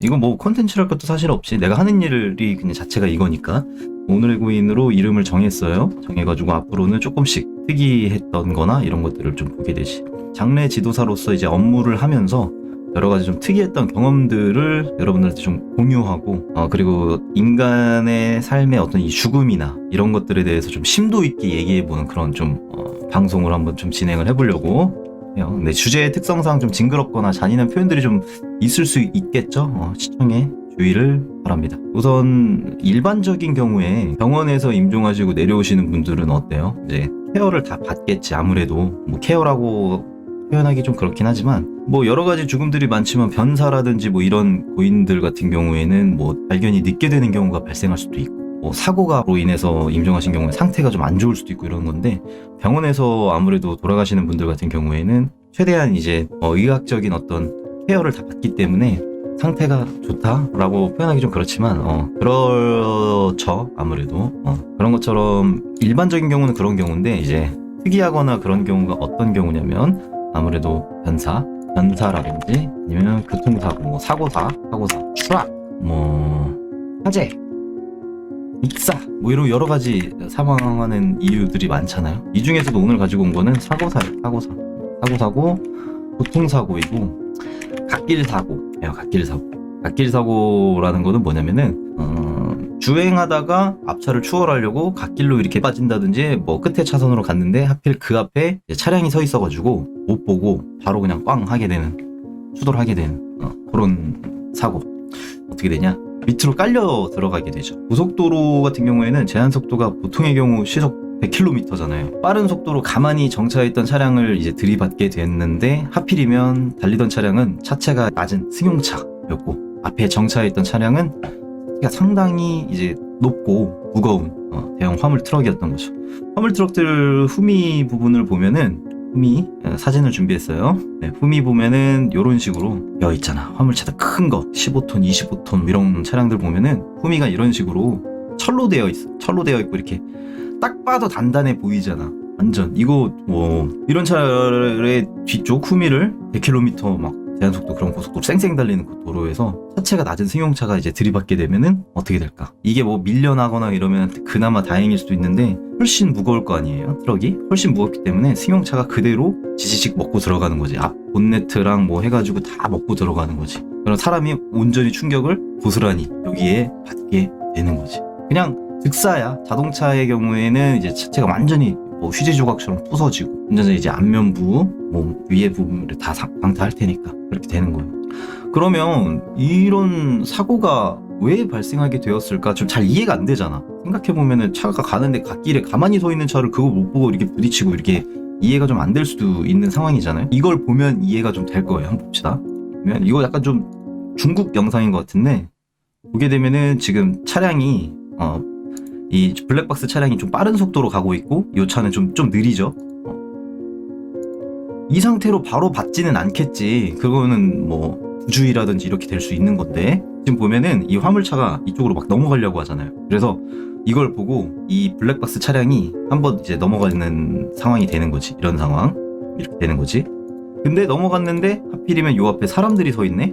이거 뭐 콘텐츠랄 것도 사실 없이 내가 하는 일이 그냥 자체가 이거니까 오늘의 고인으로 이름을 정했어요. 정해가지고 앞으로는 조금씩 특이했던 거나 이런 것들을 좀 보게 되지. 장래 지도사로서 이제 업무를 하면서 여러 가지 좀 특이했던 경험들을 여러분들한테 좀 공유하고 어, 그리고 인간의 삶의 어떤 이 죽음이나 이런 것들에 대해서 좀 심도 있게 얘기해보는 그런 좀 어, 방송을 한번 좀 진행을 해보려고 해요. 근데 주제의 특성상 좀 징그럽거나 잔인한 표현들이 좀 있을 수 있겠죠. 어, 시청에 주의를 바랍니다. 우선 일반적인 경우에 병원에서 임종하시고 내려오시는 분들은 어때요? 이제 케어를 다 받겠지 아무래도 뭐 케어라고 표현하기 좀 그렇긴 하지만 뭐 여러 가지 죽음들이 많지만 변사라든지 뭐 이런 고인들 같은 경우에는 뭐 발견이 늦게 되는 경우가 발생할 수도 있고 뭐 사고가로 인해서 임종하신 경우에 상태가 좀 안 좋을 수도 있고 이런 건데 병원에서 아무래도 돌아가시는 분들 같은 경우에는 최대한 이제 어, 의학적인 어떤 케어를 다 받기 때문에 상태가 좋다라고 표현하기 좀 그렇지만 어 그렇죠 아무래도. 어, 그런 것처럼 일반적인 경우는 그런 경우인데 이제 특이하거나 그런 경우가 어떤 경우냐면 아무래도 변사 변사라든지 아니면 교통사고 뭐 사고사 사고사 추락 뭐 화재 익사 뭐 이런 여러 가지 사망하는 이유들이 많잖아요 이 중에서도 오늘 가지고 온 거는 사고사예요 사고사 사고사고 교통사고이고 갓길 사고예요. 갓길 사고. 갓길 사고라는 거는 뭐냐면은 어, 주행하다가 앞차를 추월하려고 갓길로 이렇게 빠진다든지 뭐 끝에 차선으로 갔는데 하필 그 앞에 차량이 서 있어가지고 못 보고 바로 그냥 꽝 하게 되는 추돌 하게 되는 어, 그런 사고 어떻게 되냐 밑으로 깔려 들어가게 되죠 고속도로 같은 경우에는 제한 속도가 보통의 경우 시속 100km잖아요. 빠른 속도로 가만히 정차했던 차량을 이제 들이받게 됐는데 하필이면 달리던 차량은 차체가 낮은 승용차였고 앞에 정차했던 차량은 상당히 이제 높고 무거운 어, 대형 화물 트럭이었던 거죠. 화물 트럭들 후미 부분을 보면은 후미 어, 사진을 준비했어요. 네, 후미 보면은 이런 식으로 되어 있잖아. 화물차들 큰 거, 15톤, 25톤 이런 차량들 보면은 후미가 이런 식으로 철로 되어 있어. 철로 되어 있고 이렇게 딱 봐도 단단해 보이잖아. 완전 이거 뭐 이런 차의 뒤쪽 후미를 100km 막 제한속도 그런 고속도로 쌩쌩 달리는 그 도로에서 차체가 낮은 승용차가 이제 들이받게 되면은 어떻게 될까? 이게 뭐 밀려나거나 이러면 그나마 다행일 수도 있는데 훨씬 무거울 거 아니에요? 트럭이 훨씬 무겁기 때문에 승용차가 그대로 지지직 먹고 들어가는 거지. 앞 본네트랑 뭐 해가지고 다 먹고 들어가는 거지. 그럼 사람이 온전히 충격을 고스란히 여기에 받게 되는 거지. 그냥 즉사야 자동차의 경우에는 이제 차체가 완전히 뭐 휴지 조각처럼 부서지고 운전자 이제 안면부 뭐 위에 부분을 다 사- 방타할 테니까 그렇게 되는 거예요. 그러면 이런 사고가 왜 발생하게 되었을까 좀 잘 이해가 안 되잖아. 생각해 보면은 차가 가는데 갓길에 가만히 서 있는 차를 그거 못 보고 이렇게 부딪히고 이렇게 이해가 좀 안 될 수도 있는 상황이잖아요. 이걸 보면 이해가 좀 될 거예요. 한번 봅시다. 그러면 이거 약간 좀 중국 영상인 것 같은데 보게 되면은 지금 차량이 어, 이 블랙박스 차량이 좀 빠른 속도로 가고 있고 이 차는 좀 좀 느리죠. 어. 이 상태로 바로 받지는 않겠지. 그거는 뭐 부주의라든지 이렇게 될 수 있는 건데 지금 보면은 이 화물차가 이쪽으로 막 넘어가려고 하잖아요. 그래서 이걸 보고 이 블랙박스 차량이 한번 이제 넘어가는 상황이 되는 거지. 이런 상황 이렇게 되는 거지. 근데 넘어갔는데 하필이면 요 앞에 사람들이 서 있네.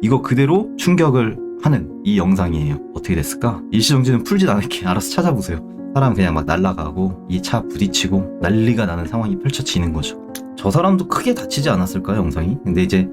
이거 그대로 충격을 하는 이 영상이에요. 어떻게 됐을까? 일시정지는 풀진 않을게. 알아서 찾아보세요. 사람 그냥 막 날아가고 이 차 부딪히고 난리가 나는 상황이 펼쳐지는 거죠. 저 사람도 크게 다치지 않았을까요, 영상이? 근데 이제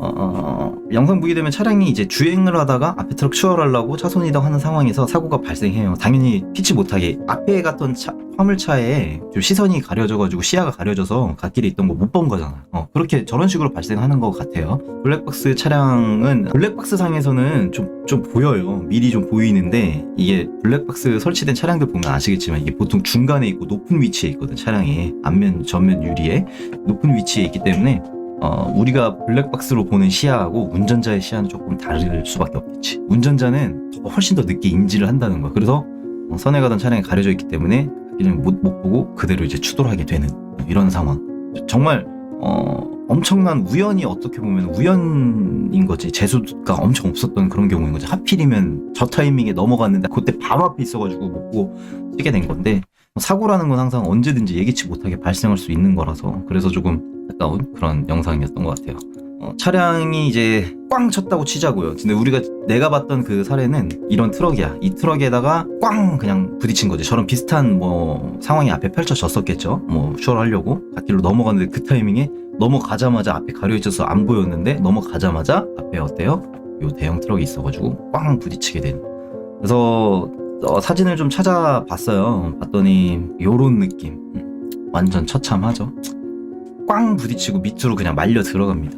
어, 어, 영상 보게 되면 차량이 이제 주행을 하다가 앞에 트럭 추월하려고 차선 이동하는 상황에서 사고가 발생해요. 당연히 피치 못하게 앞에 갔던 차, 화물차에 좀 시선이 가려져가지고 시야가 가려져서 갓길에 있던 거 못 본 거잖아. 어, 그렇게 저런 식으로 발생하는 것 같아요. 블랙박스 차량은 블랙박스 상에서는 좀, 좀 보여요. 미리 좀 보이는데 이게 블랙박스 설치된 차량들 보면 아시겠지만 이게 보통 중간에 있고 높은 위치에 있거든 차량이 앞면 전면 유리에 높은 위치에 있기 때문에 어, 우리가 블랙박스로 보는 시야하고 운전자의 시야는 조금 다를 수밖에 없겠지. 운전자는 더- 훨씬 더 늦게 인지를 한다는 거야. 그래서 어, 선에 가던 차량이 가려져 있기 때문에 못, 못 보고 그대로 이제 추돌 하게 되는 이런 상황. 정말 어, 엄청난 우연이 어떻게 보면 우연인 거지. 재수가 엄청 없었던 그런 경우인 거지. 하필이면 저 타이밍에 넘어갔는데 그때 바로 앞에 있어가지고 못 보고 쓰게 된 건데 사고라는 건 항상 언제든지 예기치 못하게 발생할 수 있는 거라서 그래서 조금 안타까운 그런 영상이었던 것 같아요. 어, 차량이 이제 꽝 쳤다고 치자고요. 근데 우리가 내가 봤던 그 사례는 이런 트럭이야. 이 트럭에다가 꽝 그냥 부딪힌 거지. 저런 비슷한 뭐 상황이 앞에 펼쳐졌었겠죠. 뭐 슈얼하려고 갓길로 넘어갔는데 그 타이밍에 넘어가자마자 앞에 가려 있어서 안 보였는데 넘어가자마자 앞에 어때요? 요 대형 트럭이 있어가지고 꽝 부딪히게 된. 그래서 어, 사진을 좀 찾아봤어요. 봤더니 요런 느낌. 음, 완전 처참하죠. 꽝 부딪히고 밑으로 그냥 말려 들어갑니다.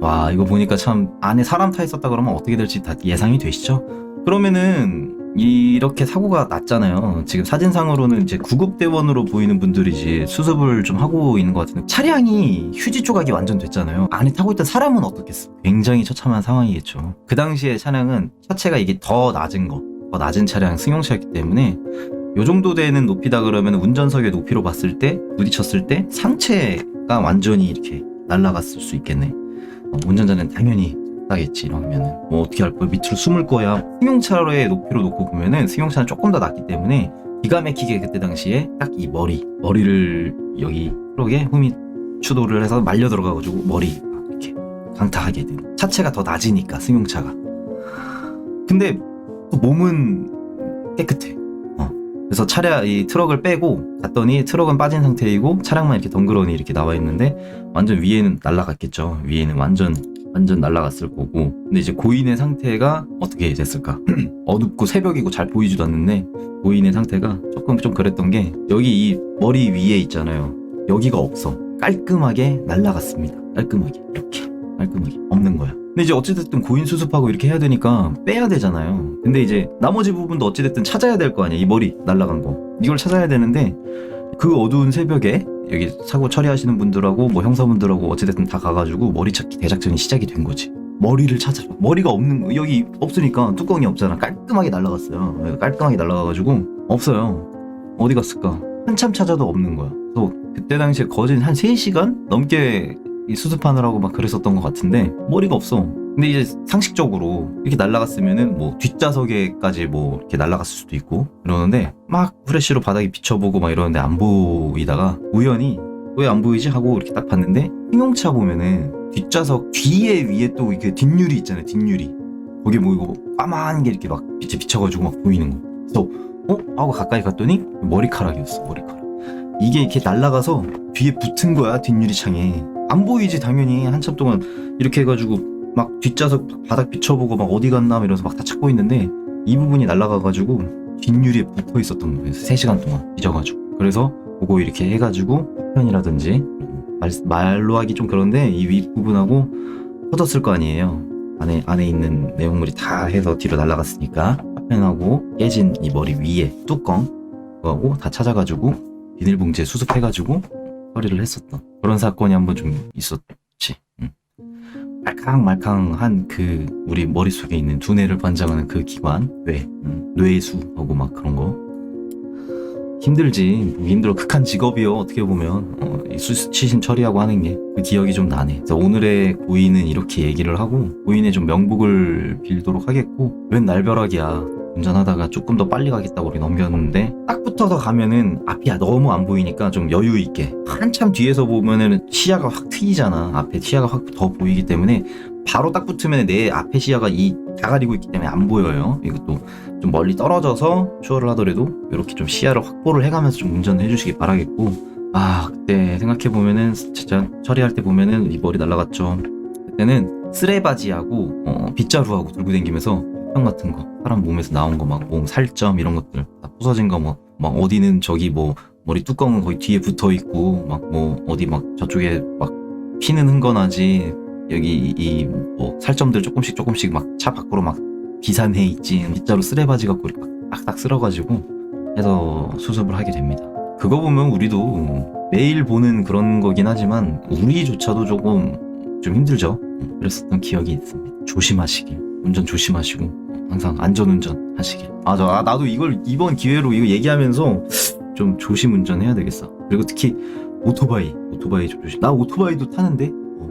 와 이거 보니까 참 안에 사람 타 있었다 그러면 어떻게 될지 다 예상이 되시죠? 그러면은 이렇게 사고가 났잖아요. 지금 사진상으로는 이제 구급대원으로 보이는 분들이지 수습을 좀 하고 있는 것 같은데 차량이 휴지 조각이 완전 됐잖아요. 안에 타고 있던 사람은 어떻겠어? 굉장히 처참한 상황이겠죠. 그 당시에 차량은 차체가 이게 더 낮은 거, 더 낮은 차량 승용차였기 때문에 요 정도 되는 높이다 그러면 운전석의 높이로 봤을 때 부딪혔을 때 상체가 완전히 이렇게 날아갔을 수 있겠네. 어, 운전자는 당연히 나겠지 이러면은. 뭐 어떻게 할 거야? 밑으로 숨을 거야. 승용차로의 높이로 놓고 보면은 승용차는 조금 더 낮기 때문에 기가 막히게 그때 당시에 딱 이 머리 머리를 여기 트럭에 흠이 추돌을 해서 말려 들어가가지고 머리 이렇게 강타하게 된 차체가 더 낮으니까 승용차가. 근데 또 몸은 깨끗해. 어. 그래서 차량 이 트럭을 빼고 갔더니 트럭은 빠진 상태이고 차량만 이렇게 덩그러니 이렇게 나와 있는데 완전 위에는 날라갔겠죠. 위에는 완전 완전 날라갔을 거고. 근데 이제 고인의 상태가 어떻게 됐을까? 어둡고 새벽이고 잘 보이지도 않는데 고인의 상태가 조금 좀 그랬던 게 여기 이 머리 위에 있잖아요. 여기가 없어. 깔끔하게 날라갔습니다. 깔끔하게 이렇게 깔끔하게 없는 거야. 근데 이제 어찌됐든 고인 수습하고 이렇게 해야 되니까 빼야 되잖아요. 근데 이제 나머지 부분도 어찌됐든 찾아야 될 거 아니야. 이 머리 날라간 거. 이걸 찾아야 되는데 그 어두운 새벽에 여기 사고 처리하시는 분들하고 뭐 형사분들하고 어찌됐든 다 가가지고 머리 찾기 대작전이 시작이 된 거지. 머리를 찾아라. 머리가 없는 거 여기 없으니까 뚜껑이 없잖아. 깔끔하게 날라갔어요. 깔끔하게 날라가가지고 없어요. 어디 갔을까? 한참 찾아도 없는 거야. 그래서 그때 당시에 거진 한 3시간 넘게 이 수습하느라고 막 그랬었던 것 같은데 머리가 없어. 근데 이제 상식적으로 이렇게 날아갔으면은 뭐 뒷좌석에까지 뭐 이렇게 날아갔을 수도 있고 그러는데 막 후레쉬로 바닥에 비춰보고 막 이러는데 안 보이다가 우연히 왜 안 보이지? 하고 이렇게 딱 봤는데 승용차 보면은 뒷좌석 뒤에 위에 또 이게 뒷유리 있잖아요 뒷유리. 거기 뭐 이거 까만 게 이렇게 막 빛에 비쳐가지고 막 보이는 거. 그래서 어? 하고 가까이 갔더니 머리카락이었어 머리카락. 이게 이렇게 날아가서 뒤에 붙은 거야 뒷유리 창에 안 보이지 당연히. 한참 동안 이렇게 해가지고 막 뒷좌석 바닥 비춰보고 막 어디 갔나 이러면서 막 다 찾고 있는데 이 부분이 날아가가지고 뒷유리에 붙어 있었던 거예요. 3시간 동안 잊어가지고. 그래서 그거 이렇게 해가지고 편이라든지 말, 말로 하기 좀 그런데 이 윗부분하고 터졌을 거 아니에요. 안에 안에 있는 내용물이 다 해서 뒤로 날아갔으니까 파편하고 깨진 이 머리 위에 뚜껑 그거하고 다 찾아가지고 비닐봉지에 수습해가지고 처리를 했었던 그런 사건이 한 번 좀 있었지. 음. 말캉말캉한 그 우리 머릿속에 있는 두뇌를 반장하는 그 기관 뇌 음, 뇌수하고 막 그런 거. 힘들지. 힘들어. 극한 직업이요. 어떻게 보면. 어, 이 수치심 처리하고 하는 게 그 기억이 좀 나네. 오늘의 고인은 이렇게 얘기를 하고 고인의 좀 명복을 빌도록 하겠고 웬 날벼락이야 운전하다가 조금 더 빨리 가겠다고 우리 넘겼는데 딱 붙어서 가면은 앞이 너무 안 보이니까 좀 여유 있게 한참 뒤에서 보면은 시야가 확 트이잖아. 앞에 시야가 확 더 보이기 때문에 바로 딱 붙으면 내 앞에 시야가 이 다 가리고 있기 때문에 안 보여요. 이것도 좀 멀리 떨어져서 추월을 하더라도 이렇게 좀 시야를 확보를 해가면서 좀 운전을 해주시기 바라겠고. 아 그때 생각해 보면은 진짜 처리할 때 보면은 이 머리 날라갔죠. 그때는 쓰레바지하고 어, 빗자루하고 들고 다니면서 형 같은 거 사람 몸에서 나온 거 막 몸 살점 이런 것들 다 부서진 거 뭐 막 어디는 저기 뭐 머리 뚜껑은 거의 뒤에 붙어 있고 막 뭐 어디 막 저쪽에 막 피는 흥건하지 여기 이뭐 살점들 조금씩 조금씩 막 차 밖으로 막 비산해 있지 빗자루 쓰레바지 갖고 이렇게 막 딱딱 쓸어가지고 해서 수습을 하게 됩니다. 그거 보면 우리도 매일 보는 그런 거긴 하지만 우리조차도 조금 좀 힘들죠. 그랬었던 기억이 있습니다. 조심하시길 운전 조심하시고 항상 안전운전 하시길. 아, 저, 아, 나도 이걸 이번 기회로 이거 얘기하면서 좀 조심 운전해야 되겠어. 그리고 특히 오토바이, 오토바이 좀 조심. 나 오토바이도 타는데. 어,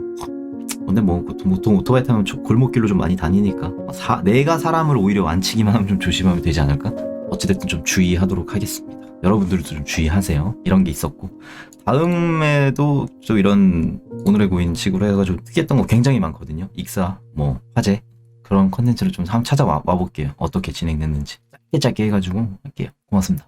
근데 뭐 보통, 보통 오토바이 타면 저- 골목길로 좀 많이 다니니까 사- 내가 사람을 오히려 완치기만 하면 좀 조심하면 되지 않을까? 어찌됐든 좀 주의하도록 하겠습니다. 여러분들도 좀 주의하세요. 이런 게 있었고 다음에도 또 이런 오늘의 고인 식으로 해가지고 특이했던 거 굉장히 많거든요. 익사, 뭐 화제 그런 컨텐츠를 좀 찾아와 와 볼게요. 어떻게 진행됐는지 짧게 짧게 해가지고 할게요. 고맙습니다.